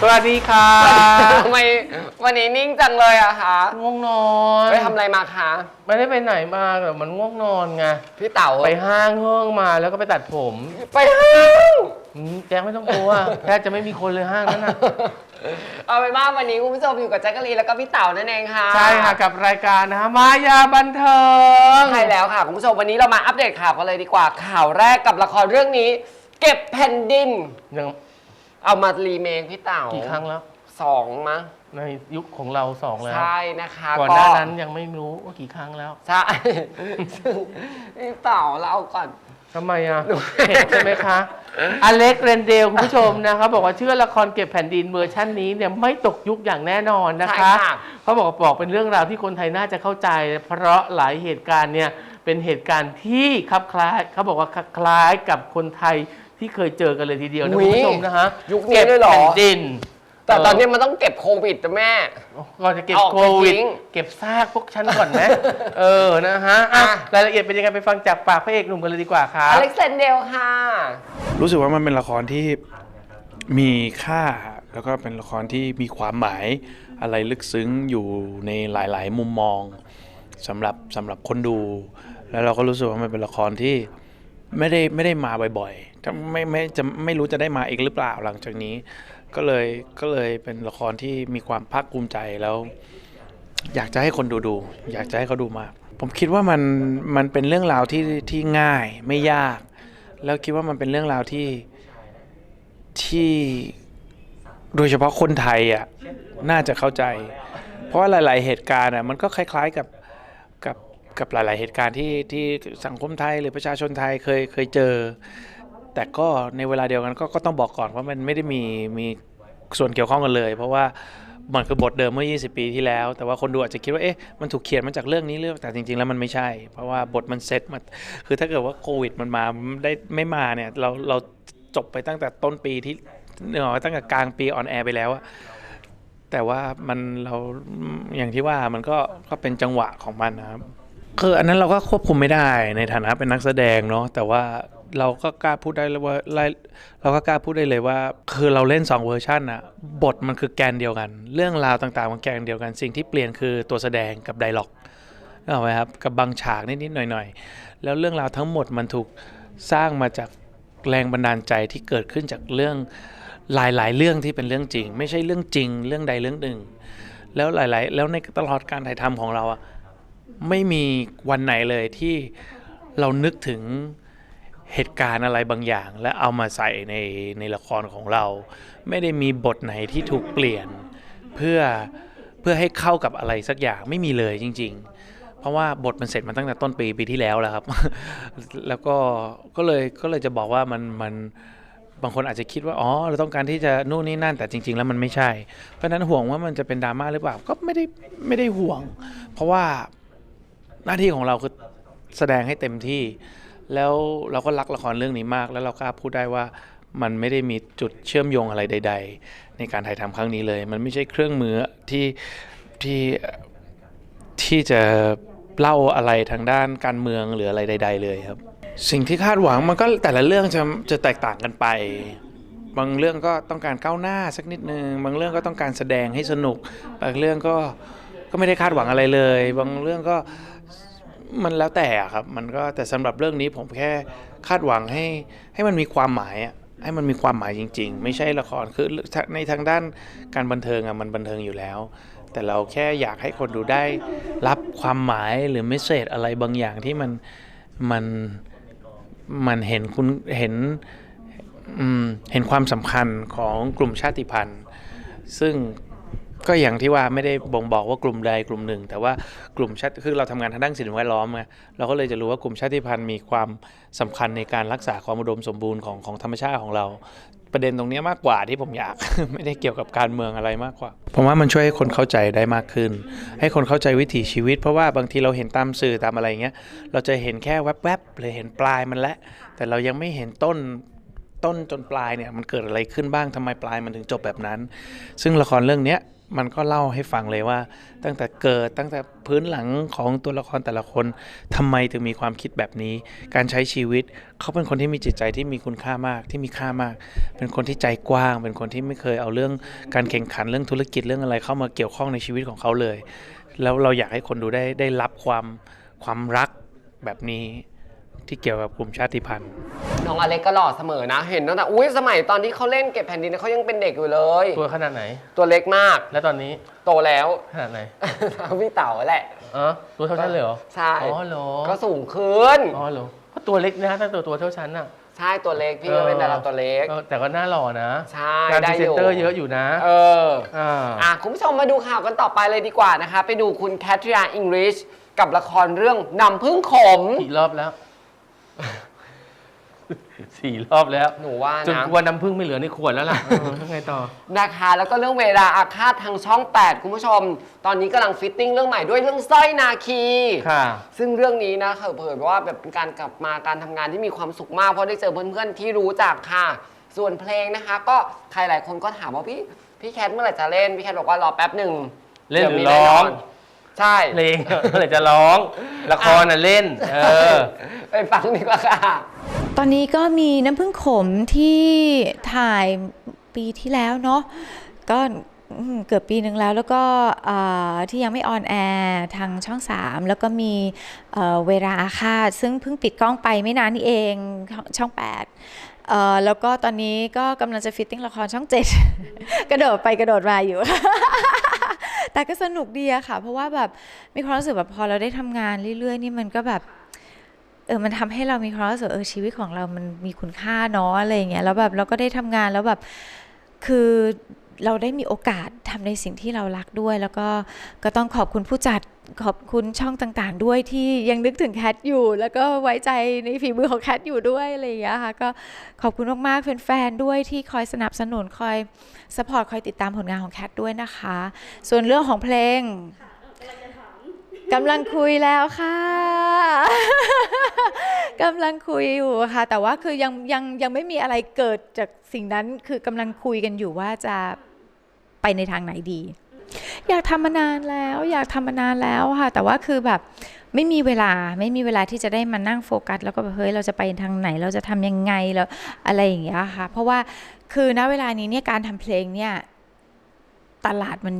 สวัสดีค่ะทำไม วันนี้นิ่งจังเลยอะคะง่วงนอนไปทำอะไรมาคะ ไม่ได้ไปไหนมาแต่มันง่วงนอนไงพี่เต๋าไปห้างเฮิ่งมาแล้วก็ไปตัดผมไปห้างอืมแจ็คไม่ต้องกลัวแทบจะไม่มีคนเลยห้างนั้นนะเอาเป็นว่าวันนี้คุณผู้ชมอยู่กับแจ๊กกะลีนแล้วก็พี่เต๋านั่นเองค่ะใช่ค่ะกับรายการนะฮะมายาบันเทิงใช่แล้วค่ะคุณผู้ชมวันนี้เรามาอัปเดตข่าวกันเลยดีกว่าข่าวแรกกับละครเรื่องนี้ เก็บแผ่นดินยังเอามารีเมคพี่เต๋ากี่ครั้งแล้ว สองมั้ง ในยุคของเราสองแล้ว ใช่นะคะก่อนหน้านั้นยังไม่รู้ว่ากี่ครั้งแล้ว ใช่ซึ่งพี่เต๋าเราเอาก่อน ทำไมอะ เห็นใช่ไหมคะ อเล็กเรนเดลคุณผู้ชมนะครับบอกว่าเชื่อละครเก็บแผ่นดินเวอร์ชันนี้เนี่ยไม่ตกยุคอย่างแน่นอนนะใช่คะค่ะ เขาบอกว่าบอกเป็นเรื่องราวที่คนไทยน่าจะเข้าใจ เพราะหลายเหตุการณ์เนี่ยเป็นเหตุการณ์ที่คลับคล้ายเขาบอกว่าคล้ายกับคนไทยที่เคยเจอกันเลยทีเดียวนะอุ๊ยคุณผู้ชมนะฮะยุคนี้ด้วยเหรอก็บแผ่นดิน แต่ตอนนี้มันต้องเก็บโควิดนะแม่ ก่อนจะเก็บเอาออกโคไปวิดทิ้งเก็บซากพวกฉันก่อนไหม เออนะฮะอะอะ รายละเอียดเป็นยังไงไปฟังจากปากพระเอกหนุ่มกันเลยดีกว่าครับอเล็กซานเดลค่ะ รู้สึกว่ามันเป็นละครที่มีค่า แล้วก็เป็นละครที่มีความหมายอะไรลึกซึ้งอยู่ในหลาย ๆ มุมมองสำหรับสำหรับคนดู แล้วเราก็รู้สึกว่ามันเป็นละครที่ไม่ได้ไม่ได้มาบ่อยๆถ้าไม่ไม่จะไม่รู้จะได้มาอีกหรือเปล่าหลังจากนี้ ก็เลยก็เลยเป็นละครที่มีความภาคภูมิใจแล้ว อยากจะให้คนดูดู อยากจะให้เขาดูมาก ผมคิดว่ามันมันเป็นเรื่องราวที่ที่ง่ายไม่ยาก แล้วคิดว่ามันเป็นเรื่องราวที่ที่โดยเฉพาะคนไทยอะน่าจะเข้าใจ เพราะว่าหลาย ๆ เหตุการณ์อะมันก็คล้าย ๆกับกับกับหลาย ๆ เหตุการณ์ที่ที่สังคมไทยหรือประชาชนไทยเคยเคยเจอ แต่ก็ในเวลาเดียวกันก็ก็ต้องบอกก่อนว่ามันไม่ได้มีมีส่วนเกี่ยวข้องกันเลย เพราะว่ามันคือบทเดิมเมื่อ 20 ปีที่แล้ว แต่ว่าคนดูอาจจะคิดว่า เอ๊ะ มันถูกเขียนมาจากเรื่องนี้เรื่องแต่จริง ๆ แล้วมันไม่ใช่ เพราะว่าบทมันเซตมา คือถ้าเกิดว่าโควิดมันมาได้ไม่มาเนี่ย เราเราจบไปตั้งแต่ต้นปีที่เนอะตั้งแต่กลางปีออนแอร์ไปแล้วอะแต่ว่ามันเราอย่างที่ว่ามันก็ก็เป็นจังหวะของมันนะครับคืออันนั้นเราก็ควบคุมไม่ได้ในฐานะเป็นนักแสดงเนาะแต่ว่า เราก็กล้าพูดได้เลยว่าเราก็กล้าพูดได้เลยว่า คือเราเล่น 2 เวอร์ชันอะบทมันคือแกนเดียวกัน เรื่องราวต่างๆมันแกนเดียวกัน สิ่งที่เปลี่ยนคือตัวแสดงกับไดล็อกนึกออกไหมครับกับบางฉากนิดๆหน่อยๆ แล้วเรื่องราวทั้งหมดมันถูกสร้างมาจากแรงบันดาลใจที่เกิดขึ้นจากเรื่องหลายๆ เรื่องที่เป็นเรื่องจริง ไม่ใช่เรื่องจริง เรื่องใดเรื่องหนึ่ง แล้วหลาย ๆ แล้วในตลอดการถ่ายทำของเราอะไม่มีวันไหนเลยที่เรานึกถึง เหตุการณ์อะไรบางอย่าง และเอามาใส่ในในละครของเรา ไม่ได้มีบทไหนที่ถูกเปลี่ยน เพื่อเพื่อให้เข้ากับอะไรสักอย่างไม่มีเลยจริง ๆ เพราะว่าบทมันเสร็จมาตั้งแต่ต้นปีปีที่แล้วแล้วครับ แล้วก็ก็เลยก็เลยจะบอกว่ามันมันบางคนอาจจะคิดว่าอ๋อเราต้องการที่จะนู่นนี่นั่นแต่จริง ๆ แล้วมันไม่ใช่ เพราะฉะนั้นห่วงว่ามันจะเป็นดราม่าหรือเปล่าก็ไม่ได้ไม่ได้ห่วง เพราะว่าหน้าที่ของเราคือแสดงให้เต็มที่ แล้วเราก็รักละครเรื่องนี้มาก แล้วเรากล้าพูดได้ว่ามันไม่ได้มีจุดเชื่อมโยงอะไรใด ๆ ในการถ่ายทำครั้งนี้เลย มันไม่ใช่เครื่องมือที่ที่ที่จะเล่าอะไรทางด้านการเมืองหรืออะไรใด ๆ เลยครับ สิ่งที่คาดหวังมันก็แต่ละเรื่องจะจะแตกต่างกันไป บางเรื่องก็ต้องการก้าวหน้าสักนิดนึง บางเรื่องก็ต้องการแสดงให้สนุก บางเรื่องก็ก็ไม่ได้คาดหวังอะไรเลย บางเรื่องก็ มันแล้วแต่ครับ มันก็แต่สำหรับเรื่องนี้ผมแค่คาดหวังให้ให้มันมีความหมายอะให้มันมีความหมายจริง ๆ ไม่ใช่ละครคือในทางด้านการบันเทิงอะมันบันเทิงอยู่แล้ว แต่เราแค่อยากให้คนดูได้รับความหมายหรือเมสเซจอะไรบางอย่างที่มันมันมันเห็นคุณเห็นเห็นความสำคัญของกลุ่มชาติพันธุ์ ซึ่ง ก็อย่างที่ว่าไม่ได้บ่งบอกว่ากลุ่มใดกลุ่มหนึ่ง แต่ว่ากลุ่มชาติคือเราทำงานทางด้านสิ่งแวดล้อมไงเราก็เลยจะรู้ว่ากลุ่มชาติพันธุ์มีความสำคัญในการรักษาความอุดมสมบูรณ์ของของธรรมชาติของเรา ประเด็นตรงนี้มากกว่าที่ผมอยากไม่ได้เกี่ยวกับการเมืองอะไรมากกว่าผมว่ามันช่วยให้คนเข้าใจได้มากขึ้น ให้คนเข้าใจวิถีชีวิต เพราะว่าบางทีเราเห็นตามสื่อตามอะไรเงี้ยเราจะเห็นแค่แวบๆเลยเห็นปลายมันแล้วแต่เรายังไม่เห็นต้นต้นจนปลายเนี่ยมันเกิดอะไรขึ้นบ้างทำไมปลายมันถึงจบแบบนั้น ซึ่งละครเรื่องเนี้ย มันก็เล่าให้ฟังเลยว่า ตั้งแต่เกิดตั้งแต่พื้นหลังของตัวละครแต่ละคนทำไมถึงมีความคิดแบบนี้ การใช้ชีวิตเขาเป็นคนที่มีจิตใจที่มีคุณค่ามากที่มีค่ามาก เป็นคนที่ใจกว้าง เป็นคนที่ไม่เคยเอาเรื่องการแข่งขันเรื่องธุรกิจเรื่องอะไร เข้ามาเกี่ยวข้องในชีวิตของเขาเลย แล้วเราอยากให้คนดูได้ได้รับความความรักแบบนี้ที่เกี่ยวกับกลุ่มชาติพันธุ์ น้องอเล็กก็หล่อเสมอนะ เห็นตั้งแต่อุ้ยสมัยตอนที่เขาเล่นเก็บแผ่นดินเขายังเป็นเด็กอยู่เลย ตัวขนาดไหน ตัวเล็กมาก แล้วตอนนี้โตแล้วขนาดไหน พี่เต๋าแหละอ๋อตัวเท่าฉันเลยเหรอ ใช่อ๋อเหรอ ก็สูงขึ้น อ๋อเหรอเพราะตัวเล็กนะตั้งแต่ตัวเท่าฉันน่ะใช่ตัวเล็กพี่ก็เป็นดาราตัวเล็กออแต่ก็หน้าหล่อนะใช่การได้พรีอเซนยู่ เตอร์เยอะอยู่นะ เอออ่า อะคุณผู้ชมมาดูข่าวกันต่อไปเลยดีกว่านะคะ ไปดูคุณแคทริยาอิงลิชกับละครเรื่องนำพึ่งขม กี่รอบแล้ว สี่รอบแล้วหนูว่าจนนะกลัวน้ำผึ้งไม่เหลือในขวดแล้วล่ะเออแล้วไงต่อ นะคะแล้วก็เรื่องเวลาอาฆาตทางช่อง 8 คุณผู้ชม ตอนนี้กำลังฟิตติ้งเรื่องใหม่ด้วยเรื่องสร้อยนาคี ค่ะ ซึ่งเรื่องนี้นะเผยว่าแบบเป็นการกลับมาการทำงานที่มีความสุขมาก เพราะได้เจอเพื่อนๆที่รู้จักค่ะ ส่วนเพลงนะคะ ก็ใครหลายคนก็ถามว่าพี่พี่แคทเมื่อไหร่จะเล่น พี่แคทบอกว่ารอแป๊บหนึ่งเล่นหรือดี๋ยวมีร้องแน่นนใช่ เพลงเมื่อไหร่จะร้อง ละครน่ะเล่น เออ ไปฟังดีกว่าค่ะ ตอนนี้ก็มีน้ำผึ้งขมที่ถ่ายปีที่แล้วเนาะก็เกือบปีหนึ่งแล้วแล้วก็ที่ยังไม่ออนแอร์ทางช่อง 3 แล้วก็มีเเวลาอาฆาซึ่งเพิ่งปิดกล้องไปไม่นานนี้เองช่อง8เอ่อแล้วก็ตอนนี้ก็กำลังจะฟิตติ้งละครช่อง 7 กระโดดไปกระโดดมาอยู่ แต่ก็สนุกดีอะค่ะ เพราะว่าแบบมีความรู้สึกแบบพอเราได้ทำงานเรื่อยๆ นี่มันก็แบบ เออมันทำให้เรามีความรู้สึกเออชีวิตของเรามันมีคุณค่าเนาะอะไรอย่างเงี้ยแล้วแบบเราก็ได้ทำงานแล้วแบบคือเราได้มีโอกาสทำในสิ่งที่เรารักด้วย แล้วก็ก็ต้องขอบคุณผู้จัดขอบคุณช่องต่างๆ ด้วยที่ยังนึกถึงแคทอยู่ แล้วก็ไว้ใจในฝีมือของแคทอยู่ด้วยอะไรอย่างเงี้ยค่ะก็ขอบคุณมากๆแฟนๆด้วยที่คอยสนับสนุนคอยสปอร์ตคอยติดตามผลงานของแคทด้วยนะคะ ส่วนเรื่องของเพลง กำลังคุยแล้วค่ะกำลังคุยอยู่ค่ะ แต่ว่าคือยังยังยังไม่มีอะไรเกิดจากสิ่งนั้นคือกำลังคุยกันอยู่ว่าจะไปในทางไหนดี อยากทำมานานแล้ว อยากทำมานานแล้วค่ะ แต่ว่าคือแบบไม่มีเวลาไม่มีเวลาที่จะได้มานั่งโฟกัส แล้วก็แบบเฮ้ยเราจะไปทางไหน เราจะทำยังไงแล้วอะไรอย่างเงี้ยค่ะ เพราะว่าคือณเวลานี้เนี่ยการทำเพลงเนี่ยตลาดมัน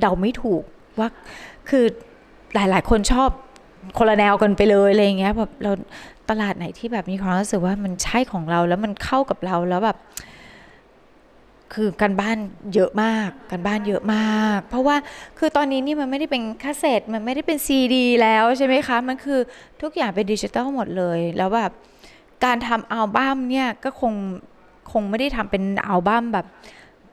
เดาไม่ถูก ว่าคือหลายๆ คนชอบคนละแนวกันไปเลยอะไรเงี้ยแบบเราตลาดไหนที่แบบมีความรู้สึกว่ามันใช่ของเราแล้วมันเข้ากับเราแล้วแบบคือการบ้านเยอะมากการบ้านเยอะมาก เพราะว่าคือตอนนี้นี่มันไม่ได้เป็นคาสเซ็ตมันไม่ได้เป็นซีดี แล้วใช่ไหมคะ มันคือทุกอย่างเป็นดิจิตอลหมดเลย แล้วแบบการทำอัลบั้มเนี่ยก็คงคงไม่ได้ทำเป็นอัลบั้มแบบ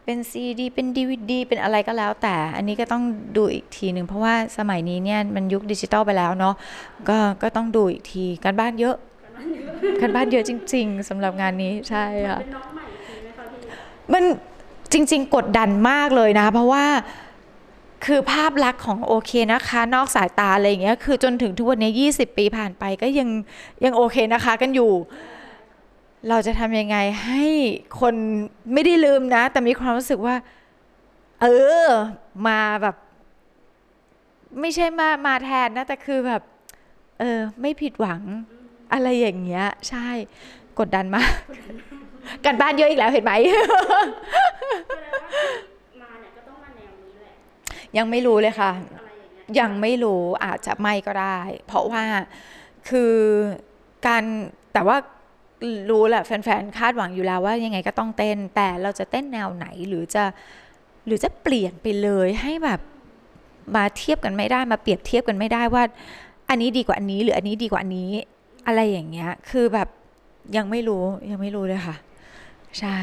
เป็นซีดีเป็นดีวดีเป็นอะไรก็แล้วแต่ อันนี้ก็ต้องดูอีกทีหนึ่งเพราะว่าสมัยนี้เนี่ยมันยุคดิจิตอลไปแล้วเนาะก็ก็ต้องดูอีกทีการบ้านเยอะการบ้านเยอะจริง ๆสำหรับงานนี้ใช่ค่ะมันจริง ๆ กดดันมากเลยนะ เพราะว่าคือภาพลักษณ์ของโอเคนะคะ นอกสายตาอะไรอย่างเงี้ยคือจนถึงทุกวันนี้ 20 ปีผ่านไปก็ยังยังโอเคนะคะกันอยู่ เราจะทำยังไงให้คนไม่ได้ลืมนะ แต่มีความรู้สึกว่า เออ มาแบบ ไม่ใช่มามาแทนนะ แต่คือแบบ เออ ไม่ผิดหวังอะไรอย่างเงี้ย ใช่ กดดันมากกันบ้านเยอะอีกแล้วเห็นไหมมาเนี่ยก็ต้องมาแนวนี้แหละยังไม่รู้เลยค่ะอะไรอย่างเงี้ยยังไม่รู้อาจจะไม่ก็ได้ เพราะว่าคือการแต่ว่า รู้แหละแฟนๆ คาดหวังอยู่แล้วว่ายังไงก็ต้องเต้น แต่เราจะเต้นแนวไหนหรือจะหรือจะเปลี่ยนไปเลยให้แบบมาเทียบกันไม่ได้มาเปรียบเทียบกันไม่ได้ว่า อันนี้ดีกว่าอันนี้หรืออันนี้ดีกว่าอันนี้อะไรอย่างเงี้ย คือแบบยังไม่รู้ยังไม่รู้เลยค่ะ ใช่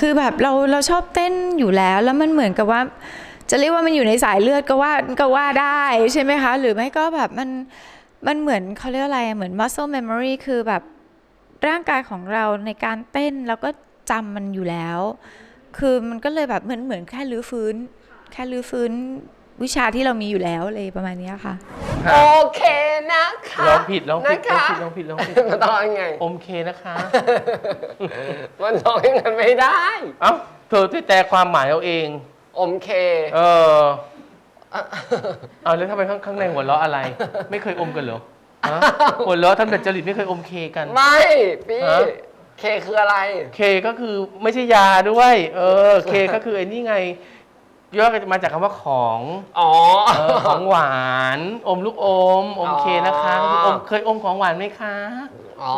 คือแบบเราเราชอบเต้นอยู่แล้ว แล้วมันเหมือนกับว่า จะเรียกว่ามันอยู่ในสายเลือดก็ว่าก็ว่าได้ใช่ไหมคะ หรือไม่ก็แบบมันมันเหมือนเขาเรียกอะไรเหมือน muscle memory คือแบบ ร่างกายของเราในการเต้นแล้วก็จำมันอยู่แล้ว คือมันก็เลยแบบเหมือนเหมือนแค่รื้อฟื้น แค่รื้อฟื้นวิชาที่เรามีอยู่แล้วอะไรประมาณเนี้ยค่ะ โอเคนะคะร้องผิดร้องผิดนะคะร้องผิดร้องผิดมันต้องยังไง โอมเคนะคะ มันร้องอย่างนั้นไม่ได้ เอ้าเธอที่แต่ความหมายเอาเอง อมเค เออ เอาแล้วทำไมข้างข้างในหัวเราะอะไร ไม่เคยอมกันเหรอ ฮะหัวเราะทำแต่จริตไม่เคยอมเคกัน ไม่ พี่ ฮะ เคคืออะไร เคก็คือไม่ใช่ยาด้วย เออ เคก็คือไอ้นี่ไงย่อมาจากคำว่าของอ๋อ เออของหวาน อมลูกอม อมเคนะคะก็คืออมเคยอมของหวานไหมคะ อ๋อ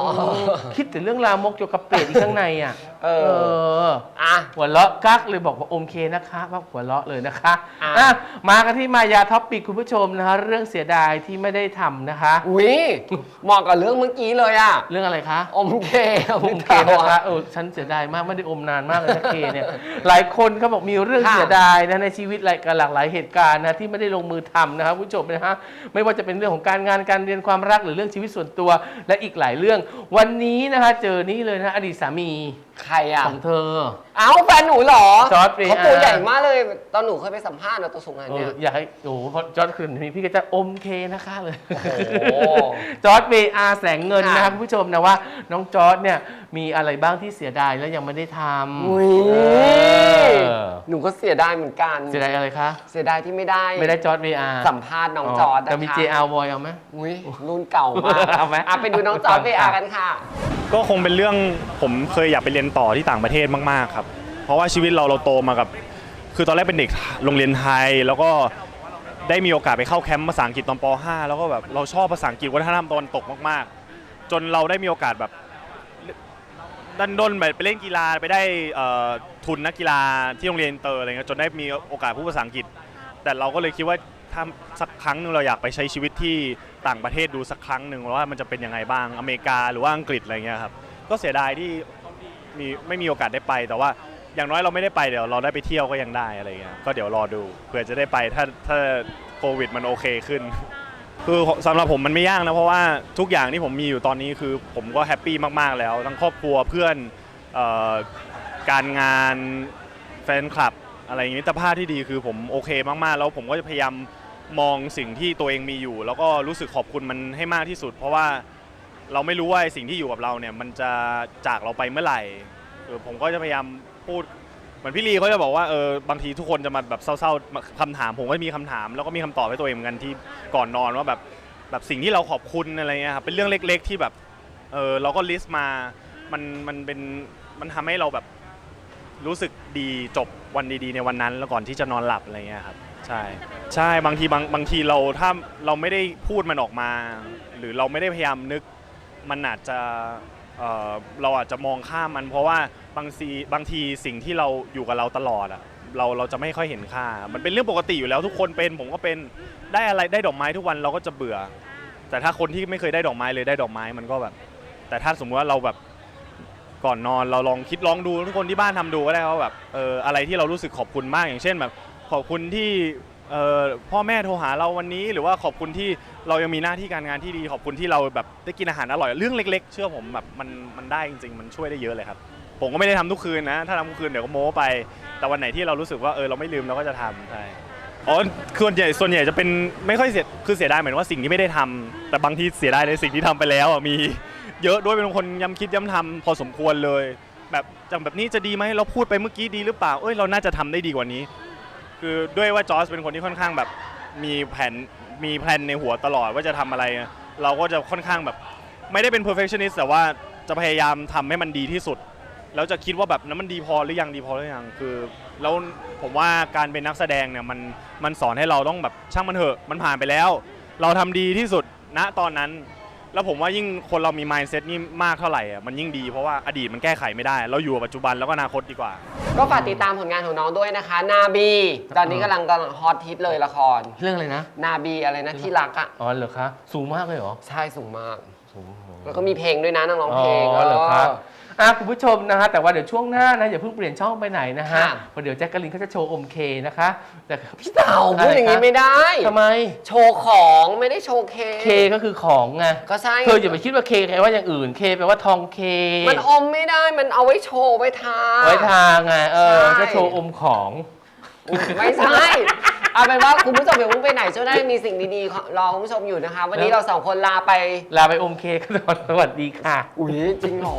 คิดแต่เรื่องรามกเกี่ยวกับเป็ดอีกข้างในอะ เออ อ อะ หัวเราะกักเลยบอกว่าโอมเคนะคะว่าหัวเราะเลยนะคะอะ อะมากันที่มายาท็อปปิกคุณผู้ชมนะคะเรื่องเสียดายที่ไม่ได้ทำนะคะ อุ้ยเหมาะกับเรื่องเมื่อกี้เลยอะ เรื่องอะไรคะ อมเคโอมเคนะคะเออฉันเสียดายมากไม่ได้อมนานมากเลยนะเคเนี่ย หลายคนเขาบอกมีเรื่องเสียดายนะในชีวิตหลายหลากหลายเหตุการณ์นะที่ไม่ได้ลงมือทำนะครับคุณผู้ชมนะฮะไม่ว่าจะเป็นเรื่องของการงานการเรียนความรักหรือเรื่องชีวิตส่วนตัว และอีกหลายเรื่อง วันนี้นะคะเจอนี่เลยนะอดีตสามีใครอะของเธอเอ้าแฟนหนูเหรอจอร์จเวอาร์เขาตัวใหญ่มากเลย ตอนหนูเคยไปสัมภาษณ์นะตัวสูงขนาดเอเนี้อยอยากให้โอ้โหพอจอร์ดคืนนี้พี่ก็จะอมเคนะคะเลย โอ้จอร์ดเบอาแสงเงินนะคค่ะรับคุณผู้ชมนะว่า น้องจอร์ดเนี่ยมีอะไรบ้างที่เสียดายแล้วยังไม่ได้ทำอุ้ยเออหนูก็เสียดายเหมือนกัน เสียดายอะไรคะ เสียดายที่ไม่ได้ไม่ได้จอร์ดเบอาสัมภาษณ์น้องจอร์ดนะคะแต่มี JR Boy เอาไหม อุ้ยรุ่นเก่ามากเอาไหม อะไปดูน้องจอร์ดไปอากันค่ะ ก็คงเป็นเรื่องผมเคยอยากไปเรียนต่อที่ต่างประเทศมาก ๆ ครับ เพราะว่าชีวิตเราเราโตมากับ คือตอนแรกเป็นเด็กโรงเรียนไทย แล้วก็ได้มีโอกาสไปเข้าแคมป์ภาษาอังกฤษตอนป .5 แล้วก็แบบเราชอบภาษาอังกฤษวัฒนธรรมตะวันตกมากๆ จนเราได้มีโอกาสแบบดันด้นแบบไปเล่นกีฬาไปได้ทุนนักกีฬาที่โรงเรียนเตอร์อะไรเงี้ยจนได้มีโอกาสพูดภาษาอังกฤษ แต่เราก็เลยคิดว่าถ้าสักครั้งหนึ่งเราอยากไปใช้ชีวิตที่ต่างประเทศดูสักครั้งหนึ่งว่ามันจะเป็นยังไงบ้างอเมริกาหรือว่าอังกฤษอะไรเงี้ยครับก็เสียดายที่มีไม่มีโอกาสได้ไปแต่ว่า อย่างน้อยเราไม่ได้ไปเดี๋ยวเราได้ไปเที่ยวก็ยังได้อะไรเงี้ยก็เดี๋ยวรอดูเผื่อจะได้ไปถ้าถ้าโควิดมันโอเคขึ้น คือสำหรับผมมันไม่ยากนะเพราะว่าทุกอย่างที่ผมมีอยู่ตอนนี้คือผมก็แฮปปี้มากๆแล้วทั้งครอบครัวเพื่อนเอ่อการงานแฟนคลับอะไรอย่างนี้มิตรภาพที่ดีคือผมโอเคมากๆ แล้วผมก็จะพยายามมองสิ่งที่ตัวเองมีอยู่ แล้วก็รู้สึกขอบคุณมันให้มากที่สุด เพราะว่าเราไม่รู้ว่าไอ้สิ่งที่อยู่กับเราเนี่ยมันจะจากเราไปเมื่อไหร่เออผมก็จะพยายาม พูดเหมือนพี่ลีเขาจะบอกว่าเออบางทีทุกคนจะมาแบบเศร้าๆคำถามผมก็มีคำถาม แล้วก็มีคำตอบให้ตัวเองเหมือนกันที่ก่อนนอนว่าแบบแบบสิ่งที่เราขอบคุณอะไรเงี้ยครับเป็นเรื่องเล็ก ๆ ที่แบบเออเราก็ลิสต์มามันมันเป็นมันทำให้เราแบบรู้สึกดีจบวันดีๆ ในวันนั้นแล้วก่อนที่จะนอนหลับอะไรเงี้ยครับใช่ใช่บางทีบางบางทีเราถ้าเราไม่ได้พูดมันออกมา หรือเราไม่ได้พยายามนึก มันอาจจะ เอ่อเราอาจจะมองข้ามมัน เพราะว่าบางทีบางทีสิ่งที่เราอยู่กับเราตลอดอะเราเราจะไม่ค่อยเห็นค่า มันเป็นเรื่องปกติอยู่แล้วทุกคนเป็นผมก็เป็นได้อะไรได้ดอกไม้ทุกวันเราก็จะเบื่อ แต่ถ้าคนที่ไม่เคยได้ดอกไม้เลยได้ดอกไม้มันก็แบบ แต่ถ้าสมมติว่าเราแบบก่อนนอนเราลองคิดลองดูทุกคนที่บ้านทำดูก็ได้ว่าแบบเอออะไรที่เรารู้สึกขอบคุณมากอย่างเช่นแบบ ขอบคุณที่ เอ่อพ่อแม่โทรหาเราวันนี้หรือว่าขอบคุณที่เรายังมีหน้าที่การงานที่ดีขอบคุณที่เราแบบได้กินอาหารอร่อยเรื่องเล็ก ๆ เชื่อผมแบบมันมันได้จริง ๆ มันช่วยได้เยอะเลยครับ ผมก็ไม่ได้ทำทุกคืนนะ ถ้าทำทุกคืนเดี๋ยวก็โม้ไป แต่วันไหนที่เรารู้สึกว่าเออเราไม่ลืมเราก็จะทำใช่อ๋อส่วนใหญ่ส่วนใหญ่จะเป็นไม่ค่อยเสียคือเสียดายเหมือนว่าสิ่งที่ไม่ได้ทำแต่บางทีเสียดายในสิ่งที่ทำไปแล้วอะมี เยอะด้วยเป็นคนย้ำคิดย้ำทำพอสมควรเลย แบบจากแบบนี้จะดีไหมเราพูดไปเมื่อกี้ดีหรือเปล่าเอ้ยเราน่าจะทำได้ดีกว่านี้ คือด้วยว่าจอร์จเป็นคนที่ค่อนข้างแบบมีแผนมีแผนในหัวตลอดว่าจะทำอะไร เราก็จะค่อนข้างแบบ ไม่ได้เป็น perfectionist แต่ว่าจะพยายามทำให้มันดีที่สุด แล้วจะคิดว่าแบบนั้นมันดีพอหรือยังดีพอหรือยังคือแล้วผมว่าการเป็นนักแสดงเนี่ยมันมันสอนให้เราต้องแบบช่างมันเถอะมันผ่านไปแล้ว เราทำดีที่สุดณตอนนั้น แล้วผมว่ายิ่งคนเรามี mindset นี่มากเท่าไหร่อะมันยิ่งดีเพราะว่าอดีตมันแก้ไขไม่ได้ เราอยู่กับปัจจุบันแล้วก็อนาคตดีกว่า ก็ฝากติดตามผลงานของน้องด้วยนะคะ นาบี ตอนนี้กำลังกำลังฮอตฮิตเลยละคร เรื่องอะไรนะ นาบีอะไรนะที่รักอะ อ๋อเหรอคะ สูงมากเลยเหรอ ใช่สูงมาก แล้วก็มีเพลงด้วยนะนางร้องเพลง อ๋อเหรอครับเอออะคุณผู้ชมนะฮะแต่ว่าเดี๋ยวช่วงหน้านะอย่าเพิ่งเปลี่ยนช่องไปไหนนะฮะค่ะ เพราะเดี๋ยวแจ็คกะลินเขาจะโชว์อมเคนะคะแต่พี่เต่าพูดอย่างนี้ไม่ได้ ทำไมโชว์ของไม่ได้โชว์เคเคก็คือของไงก็ใช่เธออย่าไปคิดว่าเคแปลว่าอย่างอื่นเคแปลว่าทองเคมันอมไม่ได้มันเอาไว้โชว์ไว้ทา ไว้ทางไงเออใช่ จะโชว์อมของ ไม่ใช่ เอาเป็นว่าคุณผู้ชมอย่าเพิ่งไปไหนช่วงหน้ายัมีสิ่งดีๆรอคุณผู้ชมอยู่นะคะ วันนี้เราสองคนลาไป ลาไปอมเคกกันก่อนสวัสดีค่ะ อุ๊ย จริงเหรอ